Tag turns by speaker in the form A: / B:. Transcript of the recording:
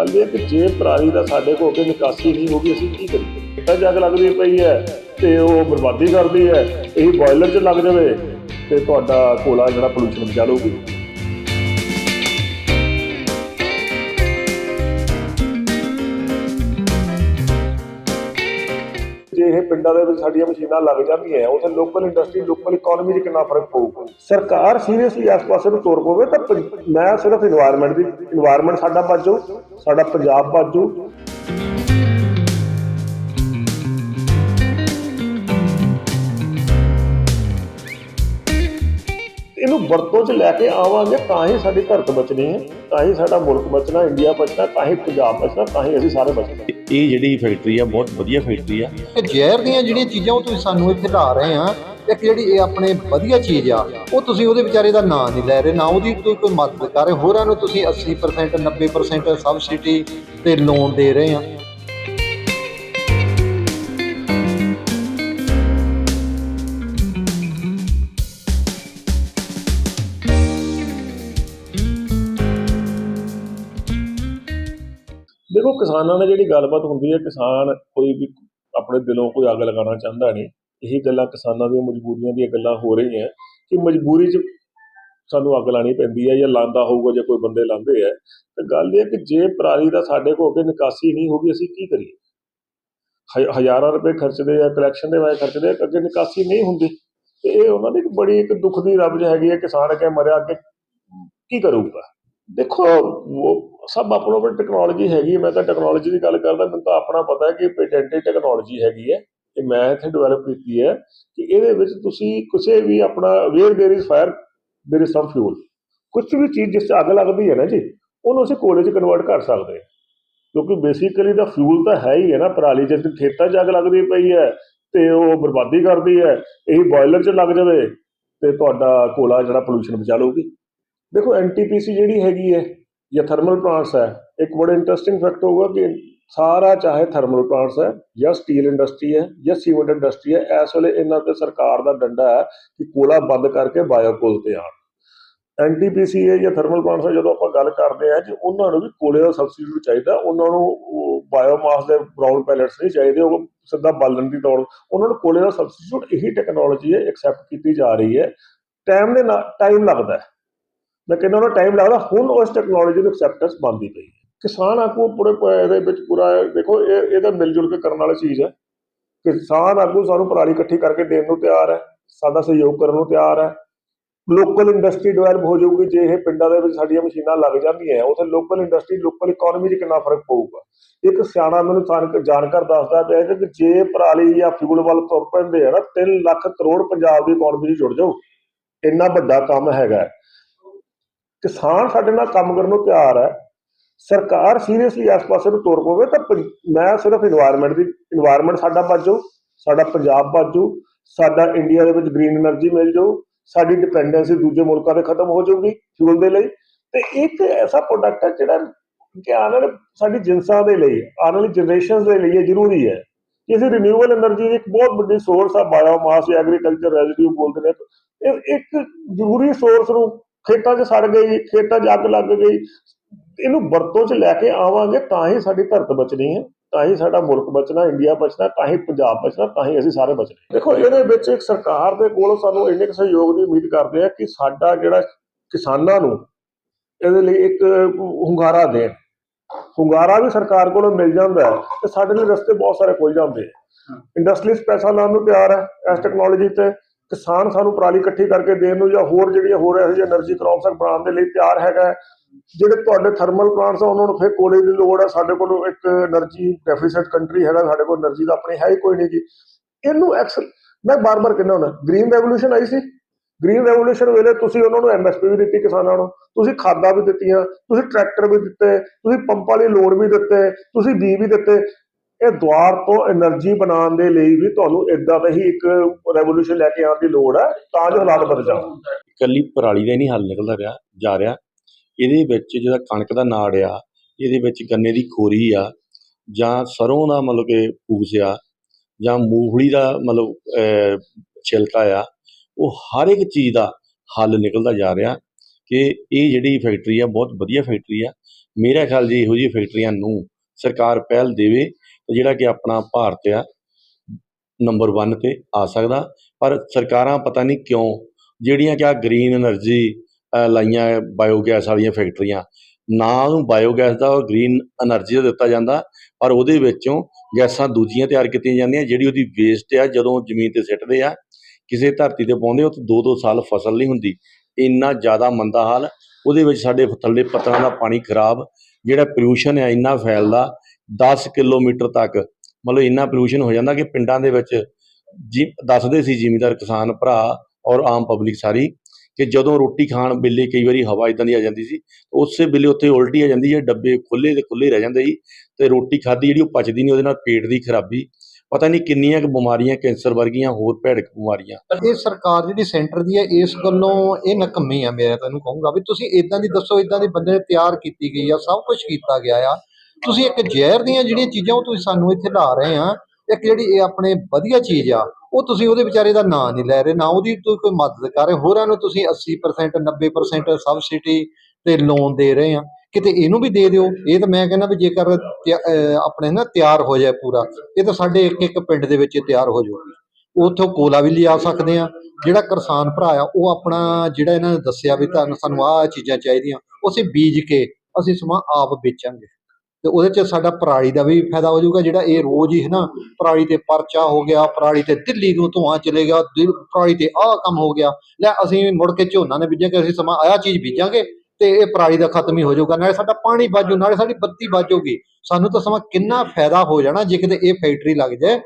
A: ਗੱਲ ਇਹ ਹੈ ਕਿ ਜੇ ਪਰਾਲੀ ਦਾ ਸਾਡੇ ਕੋਲ ਕੇ ਨਿਕਾਸੀ ਨਹੀਂ ਹੋਗੀ ਅਸੀਂ ਕੀ ਕਰੀਏ? ਤਾਂ ਜਗ ਲੱਗਦੀ ਪਈ ਹੈ ਤੇ ਉਹ ਬਰਬਾਦੀ ਕਰਦੀ ਹੈ। ਇਹ ਬੋਇਲਰ 'ਚ ਲੱਗ ਜਾਵੇ ਤੇ ਤੁਹਾਡਾ ਕੋਲਾ ਜਿਹੜਾ ਪੋਲੂਸ਼ਨ ਬਚਾ ਲਊਗੀ। ਜੇ ਇਹ ਪਿੰਡਾਂ ਦੇ ਵਿੱਚ ਸਾਡੀਆਂ ਮਸ਼ੀਨਾਂ ਲੱਗ ਜਾਂਦੀਆਂ, ਉੱਥੇ ਲੋਕਲ ਇੰਡਸਟਰੀ ਲੋਕਲ ਇਕਨੋਮੀ 'ਚ ਕਿੰਨਾ ਫ਼ਰਕ ਪਊਗਾ ਸਰਕਾਰ ਸੀਰੀਅਸਲੀ ਇਸ ਪਾਸੇ ਨੂੰ ਤੋਰ ਪਵੇ ਤਾਂ ਮੈਂ ਸਿਰਫ এনवायरमेंट ਦੀ এনवायरमेंट ਸਾਡਾ ਬਚੂ, ਸਾਡਾ ਪੰਜਾਬ ਬਚੂ। ਵਰਤੋਂ 'ਚ ਲੈ ਕੇ ਆਵਾਂਗੇ ਤਾਂ ਹੀ ਸਾਡੀ ਧਰਤ ਬਚਣੀ ਹੈ ਤਾਂ ਹੀ ਸਾਡਾ ਮੁਲਕ ਬਚਣਾ ਇੰਡੀਆ ਬਚਣਾ ਤਾਂ ਹੀ ਪੰਜਾਬ ਬਚਣਾ ਤਾਂ ਹੀ ਅਸੀਂ ਸਾਰੇ ਬਚਣਾ।
B: ਇਹ ਜਿਹੜੀ ਫੈਕਟਰੀ ਆ ਬਹੁਤ ਵਧੀਆ ਫੈਕਟਰੀ ਆ।
C: ਇਹ ਜ਼ਹਿਰ ਦੀਆਂ ਜਿਹੜੀਆਂ ਚੀਜ਼ਾਂ ਉਹ ਤੁਸੀਂ ਸਾਨੂੰ ਇੱਥੇ ਲਾ ਰਹੇ ਆ ਇੱਕ ਜਿਹੜੀ ਇਹ ਆਪਣੇ ਵਧੀਆ ਚੀਜ਼ ਆ ਉਹ ਤੁਸੀਂ ਉਹਦੇ ਵਿਚਾਰੇ ਦਾ ਨਾਂ ਨਹੀਂ ਲੈ ਰਹੇ ਨਾ ਉਹਦੀ ਕੋਈ ਕੋਈ ਮਦਦ ਕਰ ਰਹੇ ਹੋਰਾਂ ਨੂੰ ਤੁਸੀਂ 80% 90% ਸਬਸਿਡੀ ਤੇ ਲੋਨ ਦੇ ਰਹੇ ਆ।
A: ਦੇਖੋ ਕਿਸਾਨਾਂ ਨਾਲ ਜਿਹੜੀ ਗੱਲਬਾਤ ਹੁੰਦੀ ਹੈ, ਕਿਸਾਨ ਕੋਈ ਵੀ ਆਪਣੇ ਦਿਲੋਂ ਕੋਈ ਅੱਗ ਲਗਾਉਣਾ ਚਾਹੁੰਦਾ ਨਹੀਂ। ਇਹੀ ਗੱਲਾਂ ਕਿਸਾਨਾਂ ਦੀਆਂ ਮਜਬੂਰੀਆਂ ਦੀਆਂ ਗੱਲਾਂ ਹੋ ਰਹੀਆਂ ਕਿ ਮਜਬੂਰੀ 'ਚ ਸਾਨੂੰ ਅੱਗ ਲਾਣੀ ਪੈਂਦੀ ਹੈ ਜਾਂ ਲਾਂਦਾ ਹੋਊਗਾ ਜਾਂ ਕੋਈ ਬੰਦੇ ਲਾਂਦੇ ਹੈ ਤੇ ਗੱਲ ਇਹ ਕਿ ਜੇ ਪਰਾਲੀ ਦਾ ਸਾਡੇ ਕੋਲ ਅੱਗੇ ਨਿਕਾਸੀ ਨਹੀਂ ਹੋਗੀ ਅਸੀਂ ਕੀ ਕਰੀਏ? ਹ- ਹਜ਼ਾਰਾਂ ਰੁਪਏ ਖਰਚਦੇ ਆ ਕਲੈਕਸ਼ਨ ਦੇ ਵਾਏ ਖਰਚਦੇ ਆ, ਅੱਗੇ ਨਿਕਾਸੀ ਨਹੀਂ ਹੁੰਦੀ। ਤੇ ਇਹ ਉਹਨਾਂ ਦੀ ਬੜੀ ਇੱਕ ਦੁੱਖ ਦੀ ਰਬਜ ਹੈਗੀ ਹੈ, ਕਿਸਾਨ ਅੱਗੇ ਮਰਿਆ, ਅੱਗੇ ਕੀ ਕਰੂਗਾ? ਦੇਖੋ, ਉਹ ਸਭ ਆਪਣੋ ਆਪਣੀ ਟੈਕਨੋਲੋਜੀ ਹੈਗੀ ਹੈ। ਮੈਂ ਤਾਂ ਟੈਕਨੋਲੋਜੀ ਦੀ ਗੱਲ ਕਰਦਾ, ਮੈਨੂੰ ਤਾਂ ਆਪਣਾ ਪਤਾ ਹੈ ਕਿ ਪੇਟੈਂਟਡ ਟੈਕਨੋਲੋਜੀ ਹੈਗੀ ਹੈ ਇਹ ਮੈਂ ਇੱਥੇ ਡਿਵੈਲਪ ਕੀਤੀ ਹੈ ਕਿ ਇਹਦੇ ਵਿੱਚ ਤੁਸੀਂ ਕਿਸੇ ਵੀ ਆਪਣਾ where there is fire there is some fuel ਕੁਝ ਵੀ ਚੀਜ਼ ਜਿਸ 'ਚ ਅੱਗ ਲੱਗਦੀ ਹੈ ਨਾ ਜੀ, ਉਹਨੂੰ ਅਸੀਂ ਕੋਲੇ 'ਚ ਕਨਵਰਟ ਕਰ ਸਕਦੇ ਹਾਂ ਕਿਉਂਕਿ ਬੇਸਿਕਲੀ ਦਾ ਫਿਊਲ ਤਾਂ ਹੈ ਹੀ ਹੈ ਨਾ, ਪਰਾਲੀ ਜੇ ਖੇਤਾਂ 'ਚ ਅੱਗ ਲੱਗਦੀ ਪਈ ਹੈ, ਤੇ ਉਹ ਬਰਬਾਦੀ ਕਰਦੀ ਹੈ, ਇਹ ਬਾਇਲਰ 'ਚ ਲੱਗ ਜਾਵੇ, ਤੇ ਤੁਹਾਡਾ ਕੋਲਾ ਜਿਹੜਾ ਪੋਲੂਸ਼ਨ ਬਚਾ ਲਊਗੀ ਦੇਖੋ ਐਨਟੀਪੀਸੀ ਜਿਹੜੀ ਹੈਗੀ ਹੈ ਜਾਂ ਥਰਮਲ ਪਲਾਂਟਸ ਹੈ, ਇੱਕ ਬੜਾ ਇੰਟਰਸਟਿੰਗ ਫੈਕਟ ਹੋਊਗਾ ਕਿ ਸਾਰਾ ਚਾਹੇ ਥਰਮਲ ਪਲਾਂਟਸ ਹੈ ਜਾਂ ਸਟੀਲ ਇੰਡਸਟਰੀ ਹੈ ਜਾਂ ਸੀਮੈਂਟ ਇੰਡਸਟਰੀ ਹੈ, ਇਸ ਵੇਲੇ ਇਹਨਾਂ ਤੇ ਸਰਕਾਰ ਦਾ ਡੰਡਾ ਹੈ ਕਿ ਕੋਲਾ ਬੰਦ ਕਰਕੇ ਬਾਇਓਕੋਲ ਤੇ ਆਉਣ। ਐਨਟੀਪੀਸੀ ਹੈ ਜਾਂ ਥਰਮਲ ਪਲਾਂਟਸ ਹੈ, ਜਦੋਂ ਆਪਾਂ ਗੱਲ ਕਰਦੇ ਆ ਕਿ ਉਹਨਾਂ ਨੂੰ ਵੀ ਕੋਲੇ ਦਾ ਸਬਸਟੀਟਿਊਟ ਚਾਹੀਦਾ, ਉਹਨਾਂ ਨੂੰ ਬਾਇਓਮਾਸ ਦੇ ਬਰਾਊਨ ਪੈਲੇਟਸ ਨਹੀਂ ਚਾਹੀਦੇ, ਉਹ ਸਿੱਧਾ ਬਾਲਣ ਦੀ ਤੌਰ ਉਹਨਾਂ ਨੂੰ ਕੋਲੇ ਦਾ ਸਬਸਟੀਟਿਊਟ ਇਹੀ ਟੈਕਨੋਲੋਜੀ ਹੈ ਐਕਸੈਪਟ ਕੀਤੀ ਜਾ ਰਹੀ ਹੈ। ਟਾਈਮ ਦੇ ਨਾਲ ਟਾਈਮ ਲੱਗਦਾ ਹੈ। ਮੈਂ ਕਹਿੰਦਾ ਉਹਨਾਂ ਟਾਈਮ ਲੱਗਦਾ। ਹੁਣ ਉਸ ਟੈਕਨੋਲੋਜੀ ਨੂੰ ਐਕਸੈਪਟੈਂਸ ਬਣਦੀ ਪਈ ਹੈ। ਕਿਸਾਨ ਆਗੂ ਪੂਰੇ ਪ- ਇਹਦੇ ਵਿੱਚ ਪੂਰਾ ਦੇਖੋ, ਇਹ ਇਹਦਾ ਮਿਲ ਜੁਲ ਕੇ ਕਰਨ ਵਾਲੀ ਚੀਜ਼ ਹੈ। ਕਿਸਾਨ ਆਗੂ ਸਾਨੂੰ ਪਰਾਲੀ ਇਕੱਠੀ ਕਰਕੇ ਦੇਣ ਨੂੰ ਤਿਆਰ ਹੈ। ਸਾਡਾ ਸਹਿਯੋਗ ਕਰਨ ਨੂੰ ਤਿਆਰ ਹੈ। ਲੋਕਲ ਇੰਡਸਟਰੀ ਡਿਵੈਲਪ ਹੋ ਜਾਊਗੀ, ਜੇ ਇਹ ਪਿੰਡਾਂ ਦੇ ਵਿੱਚ ਸਾਡੀਆਂ ਮਸ਼ੀਨਾਂ ਲੱਗ ਜਾਂਦੀਆਂ ਉੱਥੇ ਲੋਕਲ ਇੰਡਸਟਰੀ ਲੋਕਲ ਇਕਨੋਮੀ 'ਚ ਕਿੰਨਾ ਫ਼ਰਕ ਪਊਗਾ? ਇੱਕ ਸਿਆਣਾ ਮੈਨੂੰ ਸਾਨ- ਜਾਣਕਾਰ ਦੱਸਦਾ ਪਿਆ ਹੈ ਕਿ ਜੇ ਪਰਾਲੀ ਜਾਂ ਫਿਊਲ ਵੱਲ ਤੁਰ ਪੈਂਦੇ ਆ ਨਾ 3 ਲੱਖ ਕਰੋੜ ਪੰਜਾਬ ਦੀ ਇਕਨੋਮੀ 'ਚ ਜੁੜ ਜਾਊ। ਇੰਨਾ ਵੱਡਾ ਕੰਮ ਹੈਗਾ। ਕਿਸਾਨ ਸਾਡੇ ਨਾਲ ਕੰਮ ਕਰਨ ਨੂੰ ਤਿਆਰ ਹੈ, ਸਰਕਾਰ ਸੀਰੀਅਸਲੀ ਇਸ ਪਾਸੇ ਨੂੰ ਤੁਰ ਪਵੇ ਤਾਂ ਮੈਂ ਸਿਰਫ এনवायरमेंट ਦੀ এনवायरमेंट ਸਾਡਾ ਬਚੋ ਸਾਡਾ ਪੰਜਾਬ ਬਚੋ ਸਾਡਾ ਇੰਡੀਆ ਦੇ ਵਿੱਚ ਗ੍ਰੀਨ એનર્ਜੀ ਮਿਲ ਜਾਓ ਸਾਡੀ ਡਿਪੈਂਡੈਂਸੀ ਦੂਜੇ ਮੁਲਕਾਂ ਤੇ ਖਤਮ ਹੋ ਜਾਊਗੀ ਫਿਊਲ ਦੇ ਲਈ, ਤੇ ਇੱਕ ਐਸਾ ਪ੍ਰੋਡਕਟ ਹੈ ਜਿਹੜਾ ਕਿ ਆਉਣ ਵਾਲੇ ਸਾਡੀ ਜਿੰਸਾਂ ਦੇ ਲਈ, ਆਉਣ ਵਾਲੀ ਜਨਰੇਸ਼ਨਸ ਦੇ ਲਈ ਜ਼ਰੂਰੀ ਹੈ। ਇਸ ਰੀਨਿਊਏਬਲ એનર્ਜੀ ਦੀ ਇੱਕ ਬਹੁਤ ਵੱਡੀ ਸੋਰਸ ਆ ਬਾਇਓਮਾਸ ਐਗਰੀਕਲਚਰ ਰੈਜ਼ੀਡਿਊ ਬੋਲਦੇ ਨੇ ਇੱਕ ਜ਼ਰੂਰੀ ਸੋਰਸ ਨੂੰ ਖੇਤਾਂ 'ਚ ਸੜ ਗਈ ਖੇਤਾਂ 'ਚ ਅੱਗ ਲੱਗ ਗਈ। ਇਹਨੂੰ ਵਰਤੋਂ 'ਚ ਲੈ ਕੇ ਆਵਾਂਗੇ ਤਾਂ ਹੀ ਸਾਡੀ ਧਰਤ ਬਚਣੀ ਹੈ ਤਾਂ ਹੀ ਸਾਡਾ ਮੁਲਕ ਬਚਣਾ ਇੰਡੀਆ ਬਚਣਾ ਤਾਂ ਹੀ ਪੰਜਾਬ ਬਚਣਾ ਤਾਂ ਹੀ ਅਸੀਂ ਸਾਰੇ ਬਚਣੇ। ਦੇਖੋ ਇਹਦੇ ਵਿੱਚ ਇੱਕ ਸਰਕਾਰ ਦੇ ਕੋਲੋਂ ਸਾਨੂੰ ਇੰਨੇ ਕੁ ਸਹਿਯੋਗ ਦੀ ਉਮੀਦ ਕਰਦੇ ਆ ਕਿ ਸਾਡਾ ਜਿਹੜਾ ਕਿਸਾਨਾਂ ਨੂੰ ਇਹਦੇ ਲਈ ਇੱਕ ਹੁੰਗਾਰਾ ਦੇਣ। ਹੁੰਗਾਰਾ ਵੀ ਸਰਕਾਰ ਕੋਲੋਂ ਮਿਲ ਜਾਂਦਾ ਹੈ ਤੇ ਸਾਡੇ ਲਈ ਰਸਤੇ ਬਹੁਤ ਸਾਰੇ ਖੁੱਲ ਜਾਂਦੇ ਆ। ਇੰਡਸਟਰੀਜ਼ ਪੈਸਾ ਲਾਉਣ ਨੂੰ ਤਿਆਰ ਹੈ ਇਸ ਟੈਕਨੋਲੋਜੀ ਤੇ ਕਿਸਾਨ ਸਾਨੂੰ ਪਰਾਲੀ ਇਕੱਠੀ ਕਰਕੇ ਦੇਣ ਨੂੰ ਜਾਂ ਹੋਰ ਜਿਹੜੀਆਂ ਹੋਰ ਇਹੋ ਜਿਹੇ એનર્ਜੀ ਕ੍ਰੌਪਸ ਬਣਾਉਣ ਦੇ ਲਈ ਤਿਆਰ ਹੈਗਾ ਜਿਹੜੇ ਤੁਹਾਡੇ ਥਰਮਲ ਪਲਾਂਟਸ ਆ, ਉਹਨਾਂ ਨੂੰ ਫਿਰ ਕੋਲੇ ਦੀ ਲੋੜ ਹੈ ਸਾਡੇ ਕੋਲ ਇੱਕ એનર્ਜੀ ਡੈਫੀਸਿਟ ਕੰਟਰੀ ਹੈਗਾ, ਸਾਡੇ ਕੋਲ એનર્ਜੀ ਦਾ ਆਪਣੇ ਹੈ ਹੀ ਕੋਈ ਨਹੀਂ ਜੀ। ਇਹਨੂੰ ਐਕਸ ਮੈਂ ਬਾਰ-ਬਾਰ ਕਹਿੰਦਾ ਹੁੰਦਾ ਗ੍ਰੀਨ ਰੈਵੋਲੂਸ਼ਨ ਆਈ ਸੀ? ਗ੍ਰੀਨ ਰੈਵੋਲੂਸ਼ਨ ਵੇਲੇ ਤੁਸੀਂ ਉਹਨਾਂ ਨੂੰ ਐਮਐਸਪੀ ਵੀ ਦਿੱਤੀ ਕਿਸਾਨਾਂ ਨੂੰ। ਤੁਸੀਂ ਖਾਦਾਂ ਵੀ ਦਿੱਤੀਆਂ, ਤੁਸੀਂ ਟਰੈਕਟਰ ਵੀ ਦਿੱਤੇ, ਤੁਸੀਂ ਪੰਪਾਂ ਲਈ ਲੋੜ ਵੀ ਦਿੱਤੇ, ਤੁਸੀਂ ਬੀ ਵੀ ਦਿੱਤੇ। ਇਹ ਦੁਆਰ ਤੋਂ એનર્ਜੀ ਬਣਾਉਣ ਦੇ ਲਈ ਵੀ ਤੁਹਾਨੂੰ ਇਦਾਂ ਦਾ ਹੀ ਇੱਕ ਰੈਵੋਲੂਸ਼ਨ ਲੈ ਕੇ ਆਉਣ ਦੀ ਲੋੜ ਹੈ, ਤਾਂ ਜੋ ਹਾਲਾਤ ਬਦਲ ਜਾਣ।
B: ਇਕੱਲੀ ਪਰਾਲੀ ਦਾ ਹੀ ਨਹੀਂ ਹੱਲ ਨਿਕਲਦਾ ਰਿਹਾ, ਜਾ ਰਿਹਾ। ਇਹਦੇ ਵਿੱਚ ਜਿਹੜਾ ਕਣਕ ਦਾ ਨਾੜ ਆ, ਇਹਦੇ ਵਿੱਚ ਗੰਨੇ ਦੀ ਖੋਰੀ ਆ, ਜਾਂ ਸਰੋਂ ਦਾ ਮਤਲਬ ਕਿ ਪੂਸ ਆ, ਜਾਂ ਮੂੰਗਫਲੀ ਦਾ ਮਤਲਬ ਛਿਲਕਾ ਆ, ਉਹ ਹਰ ਇੱਕ ਚੀਜ਼ ਦਾ ਹੱਲ ਨਿਕਲਦਾ ਜਾ ਰਿਹਾ ਕਿ ਇਹ ਜਿਹੜੀ ਫੈਕਟਰੀ ਆ, ਬਹੁਤ ਵਧੀਆ ਫੈਕਟਰੀ ਆ। ਮੇਰਾ ਖਿਆਲ ਜੀ ਇਹੋ ਜਿਹੀ ਫੈਕਟਰੀਆਂ ਨੂੰ ਸਰਕਾਰ ਪਹਿਲ ਦੇਵੇ ਤੇ ਜਿਹੜਾ ਕਿ ਆਪਣਾ ਭਾਰਤ ਆ ਨੰਬਰ 1 ਤੇ ਆ ਸਕਦਾ। ਪਰ ਸਰਕਾਰਾਂ ਪਤਾ ਨਹੀਂ ਕਿਉਂ, ਜਿਹੜੀਆਂ ਕਿ ਆ ਗ੍ਰੀਨ એનર્ਜੀ ਲਾਈਆਂ ਬਾਇਓਗੈਸ ਵਾਲੀਆਂ ਫੈਕਟਰੀਆਂ ਨਾ ਉਹਨੂੰ ਬਾਇਓਗੈਸ ਦਾ ਉਹ ਗ੍ਰੀਨ એનર્ਜੀ ਦਾ ਦਿੱਤਾ ਜਾਂਦਾ, ਪਰ ਉਹਦੇ ਵਿੱਚੋਂ ਗੈਸਾਂ ਦੂਜੀਆਂ ਤਿਆਰ ਕੀਤੀਆਂ ਜਾਂਦੀਆਂ, ਜਿਹੜੀ ਉਹਦੀ ਵੇਸਟ ਆ, ਜਦੋਂ ਜ਼ਮੀਨ ਤੇ ਸਿੱਟਦੇ ਆ, ਕਿਸੇ ਧਰਤੀ ਤੇ ਪਾਉਂਦੇ ਉਹ ਦੋ ਦੋ ਸਾਲ ਫਸਲ ਨਹੀਂ ਹੁੰਦੀ। ਇੰਨਾ ਜ਼ਿਆਦਾ ਮੰਦਾ ਹਾਲ, ਉਹਦੇ ਵਿੱਚ ਸਾਡੇ ਥੱਲੇ ਪੱਤਰਾਂ ਦਾ ਪਾਣੀ ਖਰਾਬ, ਜਿਹੜਾ ਪੋਲੂਸ਼ਨ ਹੈ ਇੰਨਾ ਫੈਲਦਾ 10 ਕਿਲੋਮੀਟਰ ਤੱਕ ਮਤਲਬ ਇੰਨਾ ਪੋਲਿਊਸ਼ਨ ਹੋ ਜਾਂਦਾ ਕਿ ਪਿੰਡਾਂ ਦੇ ਵਿੱਚ ਜੀ, ਦੱਸਦੇ ਸੀ ਜ਼ਿਮੀਂਦਾਰ ਕਿਸਾਨ ਭਰਾ ਔਰ ਆਮ ਪਬਲਿਕ ਸਾਰੀ ਕਿ ਜਦੋਂ ਰੋਟੀ ਖਾਣ ਵੇਲੇ ਕਈ ਵਾਰੀ ਹਵਾ ਇਦਾਂ ਦੀ ਆ ਜਾਂਦੀ ਸੀ ਉਸੇ ਵੇਲੇ ਉੱਥੇ ਉਲਟੀ ਆ ਜਾਂਦੀ ਹੈ ਡੱਬੇ ਖੁੱਲੇ ਦੇ ਖੁੱਲੇ ਰਹਿ ਜਾਂਦੇ ਸੀ ਤੇ ਰੋਟੀ ਖਾਧੀ ਜਿਹੜੀ ਉਹ ਪਚਦੀ ਨਹੀਂ, ਉਹਦੇ ਨਾਲ ਪੇਟ ਦੀ ਖਰਾਬੀ, ਪਤਾ ਨਹੀਂ ਕਿੰਨੀਆਂ ਕੁ ਬਿਮਾਰੀਆਂ ਕੈਂਸਰ ਵਰਗੀਆਂ, ਹੋਰ ਭੈੜਕ ਬਿਮਾਰੀਆਂ।
C: ਇਹ ਸਰਕਾਰ ਜਿਹੜੀ ਸੈਂਟਰ ਦੀ ਹੈ, ਇਸ ਗੱਲੋਂ ਇਹ ਨਕਮੀ ਆ, ਮੈਂ ਤੁਹਾਨੂੰ ਕਹੂੰਗਾ ਵੀ ਤੁਸੀਂ ਇਦਾਂ ਦੀ ਦੱਸੋ ਇਦਾਂ ਦੇ ਬੰਦੇ ਤਿਆਰ ਕੀਤੀ ਗਈ ਆ, ਸਭ ਕੁਝ ਕੀਤਾ ਗਿਆ ਆ। ਤੁਸੀਂ ਇੱਕ ਜ਼ਹਿਰ ਦੀਆਂ ਜਿਹੜੀਆਂ ਚੀਜ਼ਾਂ ਉਹ ਤੁਸੀਂ ਸਾਨੂੰ ਇੱਥੇ ਲਾ ਰਹੇ ਆ, ਇੱਕ ਜਿਹੜੀ ਇਹ ਆਪਣੇ ਵਧੀਆ ਚੀਜ਼ ਆ, ਉਹ ਤੁਸੀਂ ਉਹਦੇ ਵਿਚਾਰੇ ਦਾ ਨਾਂ ਨਹੀਂ ਲੈ ਰਹੇ, ਨਾ ਉਹਦੀ ਤੁਸੀਂ ਕੋਈ ਮਦਦ ਕਰ ਰਹੇ, ਹੋਰਾਂ ਨੂੰ ਤੁਸੀਂ 80% 90% ਸਬਸਿਡੀ ਤੇ ਲੋਨ ਦੇ ਰਹੇ ਆ, ਕਿਤੇ ਇਹਨੂੰ ਵੀ ਦੇ ਦਿਓ, ਇਹ ਤਾਂ ਮੈਂ ਕਹਿੰਦਾ ਵੀ ਜੇਕਰ ਤਿਆ- ਆਪਣੇ ਨਾ ਤਿਆਰ ਹੋ ਜਾਏ ਪੂਰਾ, ਇਹ ਤਾਂ ਸਾਡੇ ਇੱਕ ਇੱਕ ਪਿੰਡ ਦੇ ਵਿੱਚ ਤਿਆਰ ਹੋ ਜਾਊਗੀ, ਉੱਥੋਂ ਕੋਲਾ ਵੀ ਲਿਆ ਸਕਦੇ ਆ, ਜਿਹੜਾ ਕਿਸਾਨ ਭਰਾ ਆ, ਉਹ ਆਪਣਾ ਜਿਹੜਾ ਇਹਨਾਂ ਨੇ ਦੱਸਿਆ ਵੀ ਤੁਹਾਨੂੰ, ਸਾਨੂੰ ਆਹ ਚੀਜ਼ਾਂ ਚਾਹੀਦੀਆਂ, ਉਹ ਅਸੀਂ ਬੀਜ ਕੇ, ਅਸੀਂ ਸਮਾਂ ਆਪ ਵੇਚਾਂਗੇ। ਤੇ ਉਹਦੇ ਚ ਸਾਡਾ ਪਰਾਲੀ ਦਾ ਵੀ ਫਾਇਦਾ ਹੋ ਜਾਊਗਾ, ਜਿਹੜਾ ਇਹ ਰੋਜ਼ ਹੀ ਹੈ ਨਾ, ਪਰਾਲੀ ਤੇ ਪਰਚਾ ਹੋ ਗਿਆ, ਪਰਾਲੀ ਤੇ ਦਿੱਲੀ ਨੂੰ ਧੂਆਂ ਚਲੇ ਗਿਆ ਪਰਾਲੀ ਤੇ ਆਹ ਕੰਮ ਹੋ ਗਿਆ। ਲੈ ਅਸੀਂ ਮੁੜ ਕੇ ਝੋਨਾ ਨੇ ਬੀਜਾਂਗੇ, ਅਸੀਂ ਸਮਾਂ ਆਹ ਚੀਜ਼ ਬੀਜਾਂਗੇ ਤੇ ਇਹ ਪਰਾਲੀ ਦਾ ਖਤਮ ਹੀ ਹੋ ਜਾਊਗਾ। ਨਾਲੇ ਸਾਡਾ ਪਾਣੀ ਬਾਜੂ ਨਾਲੇ ਸਾਡੀ ਬੱਤੀ ਬਾਜੂਗੀ ਸਾਨੂੰ ਤਾਂ ਸਮਾਂ ਕਿੰਨਾ ਫਾਇਦਾ ਹੋ ਜਾਣਾ ਜੇ ਕਿਤੇ ਇਹ ਫੈਕਟਰੀ ਲੱਗ ਜਾਏ।